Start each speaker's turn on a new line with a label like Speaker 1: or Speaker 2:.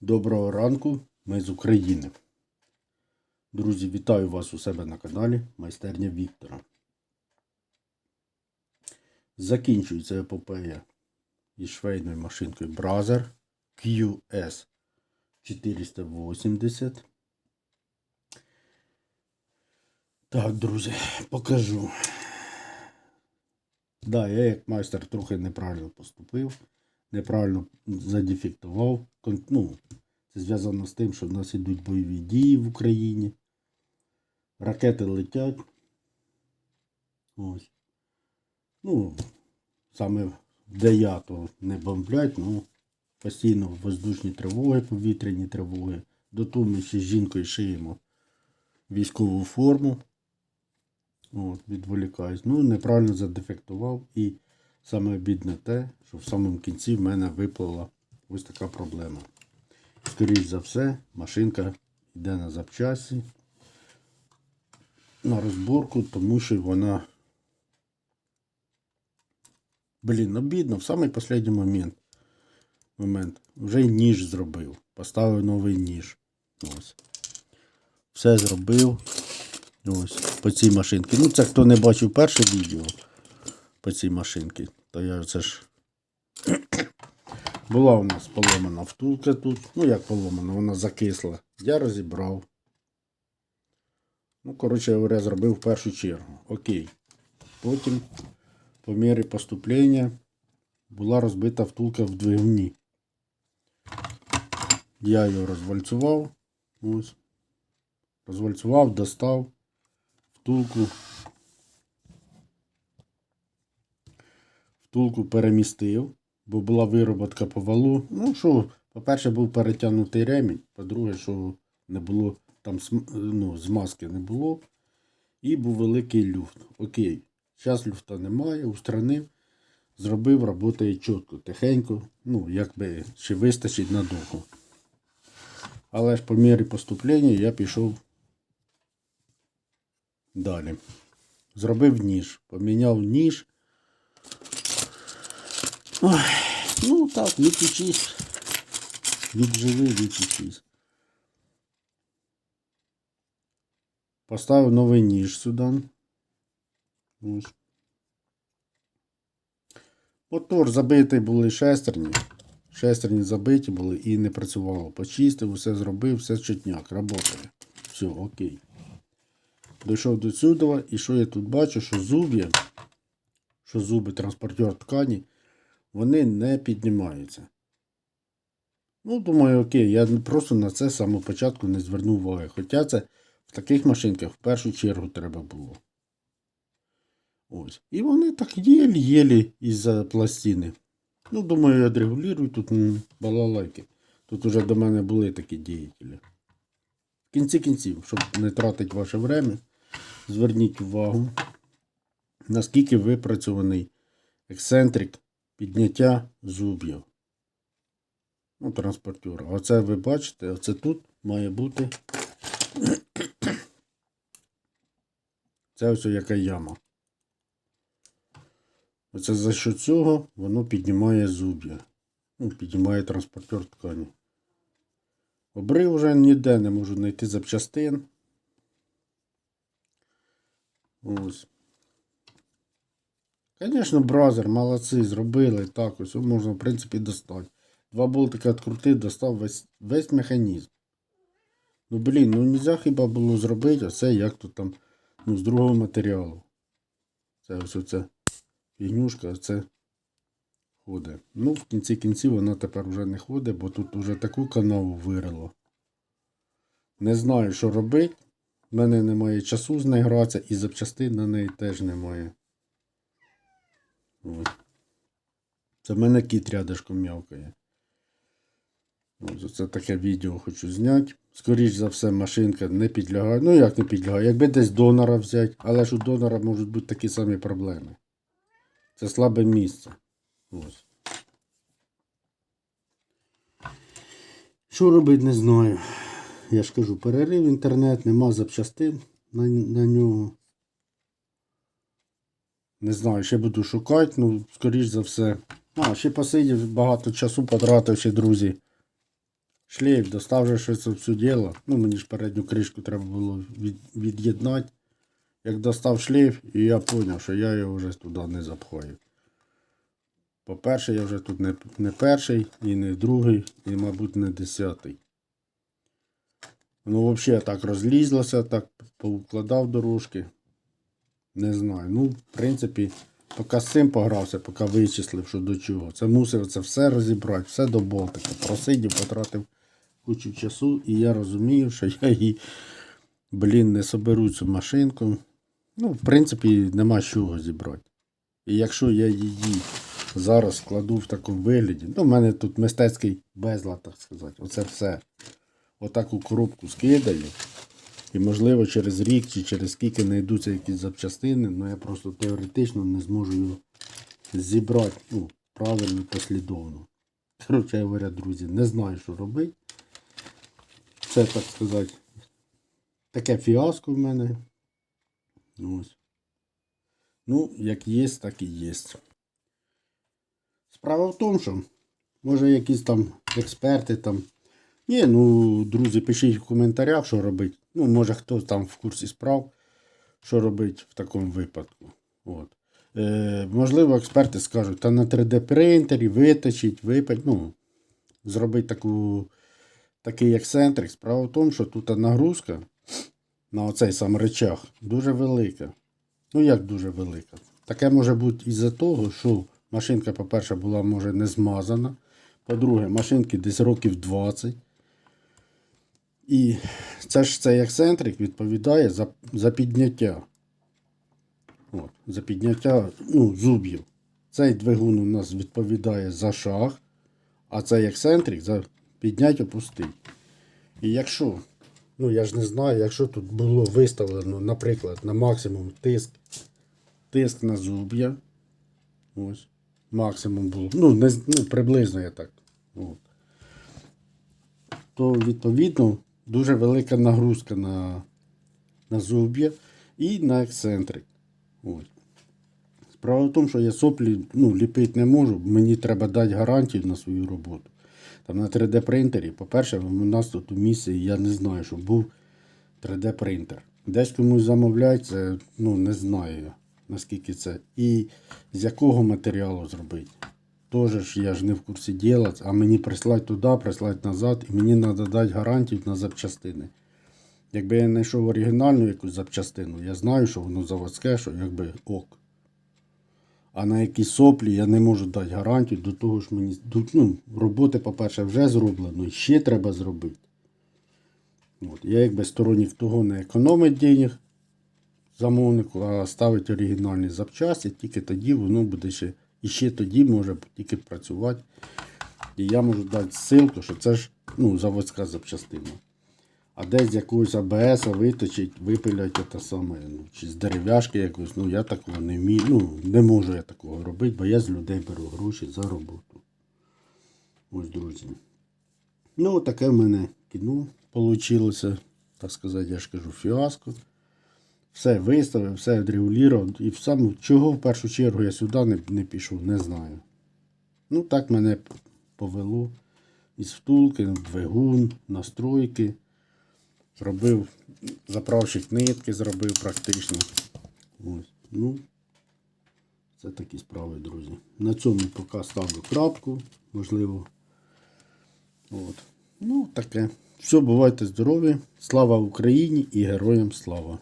Speaker 1: Доброго ранку, ми з України. Друзі, вітаю вас у себе на каналі Майстерня Віктора. Закінчується епопея із швейною машинкою Brazzer QS 480. Так, друзі, покажу. Да, я як майстер трохи неправильно поступив, неправильно задефектував. Ну, це зв'язано з тим, що в нас йдуть бойові дії в Україні. Ракети летять. Ось. Ну, саме де я, то не бомблять, ну, постійно воздушні тривоги, повітряні тривоги. До ми ще з жінкою шиємо військову форму. От, відволікаюсь. Ну, неправильно задефектував. І саме обідне те, що в самому кінці в мене виплила ось така проблема. Скоріше за все, машинка йде на запчасті на розборку, тому що вона. Блін, обідно, в самий останній момент. момент. Вже ніж зробив. Поставив новий ніж. Ось. Все зробив. Ось, по цій машинці. Ну, це хто не бачив перше відео по цій машинці, то я це ж. Була у нас поломана втулка тут. Ну, як поломана, вона закисла. Я розібрав. Ну, коротше говоря, зробив в першу чергу. Окей. Потім, по мірі поступлення, була розбита втулка в двигуні. Я його розвальцював. Ось. Розвальцював, достав втулку. Втулку перемістив, бо була вироботка по валу. Ну що, по-перше, був перетягнутий ремінь, по-друге, що не було там ну, змазки не було. І був великий люфт. Окей. Зараз люфта немає, устранив, зробив, працює чітко, тихенько. Ну, якби ще вистачить надовго. Але ж по мірі поступлення я пішов далі. Зробив ніж. Поміняв ніж. Ой, ну так, відучись. Відживи, відучись. Поставив новий ніж сюди. Ось. Мотор забитий були шестерні. Шестерні забиті були і не працювало. Почистив, все зробив, все чутняк, працює. Все, окей. Дійшов до сюди, і що я тут бачу, що зуб'я, що зуби транспортер ткані, вони не піднімаються. Ну, думаю, окей, я просто на це з самого початку не звернув уваги. Хоча це в таких машинках в першу чергу треба було. Ось. І вони так єлі-єлі із-за пластини. Ну, думаю, я відрегулюю тут балалайки. Тут уже до мене були такі діятелі. В кінці кінців, щоб не тратити ваше время, зверніть увагу, наскільки випрацьований ексцентрик підняття зуб'їв. Ну, транспортера. Оце ви бачите, оце тут має бути. Це ось яка яма. Оце за що цього воно піднімає зуб'я. Ну, піднімає транспортер ткані. Обрив вже ніде не можу знайти запчастин. Ось. Звісно, бразер, молодці, зробили так, ось можна, в принципі, достати. Два болтика відкрутив, достав весь, весь механізм. Ну, блін, ну нельзя хіба було зробити оце, як тут там, ну, з другого матеріалу. Це ось оце фігнюшка, а це ходить. Ну, в кінці кінців вона тепер вже не ходить, бо тут вже таку канаву вирило. Не знаю, що робити. У мене немає часу з нею гратися і запчастин на неї теж немає. Це в мене кіт рядишком м'явкає. Ось це таке відео хочу зняти. Скоріш за все, машинка не підлягає. Ну як не підлягає? Якби десь донора взяти, але ж у донора можуть бути такі самі проблеми. Це слабе місце. Ось. Що робити, не знаю. Я ж кажу, перерив інтернет, нема запчастин на, на нього. Не знаю, ще буду шукати, ну, скоріш за все. А, ще посидів, багато часу потратив ще, друзі. шлейф, достав же щось це все діло. Ну, мені ж передню кришку треба було від, від'єднати. Як достав шлейф, і я зрозумів, що я його вже туди не запхаю. По-перше, я вже тут не, не перший, і не другий, і, мабуть, не десятий. Ну, взагалі, так розлізлося, так поукладав дорожки. Не знаю. Ну, в принципі, поки з цим погрався, поки вичислив, що до чого. Це мусив це все розібрати, все до болтика. Просидів, потратив кучу часу, і я розумію, що я її, блін, не соберу цю машинку. Ну, в принципі, нема чого зібрати. І якщо я її зараз складу в такому вигляді, ну, в мене тут мистецький безлад, так сказати. Оце все. Отаку коробку скидаю. І, можливо, через рік чи через скільки знайдуться якісь запчастини, але я просто теоретично не зможу його зібрати ну, правильно, послідовно. Коротше говоря, друзі, не знаю, що робити. Це, так сказати, таке фіаско в мене. Ось. Ну, як є, так і є. Справа в тому, що може якісь там експерти там. Ні, ну, друзі, пишіть в коментарях, що робити. Ну, може хтось там в курсі справ, що робити в такому випадку. От. Е, можливо, експерти скажуть, та на 3D принтері виточить, випать, ну, зробити таку, такий ексцентрик. Справа в тому, що тут нагрузка на оцей сам речах дуже велика. Ну, як дуже велика. Таке може бути із-за того, що машинка, по-перше, була може не змазана. По-друге, машинки десь років 20. І це ж цей ексцентрик відповідає за, за підняття. От, за підняття ну, зуб'їв. Цей двигун у нас відповідає за шаг, а цей ексцентрик за підняття опустить. І якщо, ну я ж не знаю, якщо тут було виставлено, наприклад, на максимум тиск, тиск на зуб'я. Ось. Максимум було. Ну, не, ну приблизно я так. От. То відповідно дуже велика нагрузка на, на зуб'я і на ексцентрик. Ось. Справа в тому, що я соплі ну, ліпити не можу, мені треба дати гарантію на свою роботу. Там на 3D принтері, по-перше, у нас тут у місці, я не знаю, що був 3D принтер. Десь комусь замовляють, це ну, не знаю наскільки це. І з якого матеріалу зробити. Тоже ж я ж не в курсі діла, а мені прислать туди, прислать назад, і мені треба дати гарантію на запчастини. Якби я знайшов оригінальну якусь запчастину, я знаю, що воно заводське, що якби ок. А на якісь соплі я не можу дати гарантію до того ж мені. Ну, роботи, по-перше, вже зроблено, і ще треба зробити. От. Я якби сторонник того не економить денег замовнику, а ставить оригінальні запчасті, тільки тоді воно буде ще. І ще тоді може тільки працювати. І я можу дати ссылку, що це ж ну, заводська запчастина. А десь з якогось АБС виточить, випилять те саме, ну, чи з дерев'яшки якось, ну я такого не вмію, ну не можу я такого робити, бо я з людей беру гроші за роботу. Ось, друзі. Ну, таке в мене кіно вийшло, так сказати, я ж кажу, фіаско. Все виставив, все відрегулював. І в чого в першу чергу я сюди не, не пішов, не знаю. Ну, так мене повело. Із втулки, двигун, настройки. Зробив заправщик нитки, зробив практично. Ось. Ну, це такі справи, друзі. На цьому поки ставлю крапку, можливо. От. Ну, таке. Все, бувайте здорові. Слава Україні і героям слава!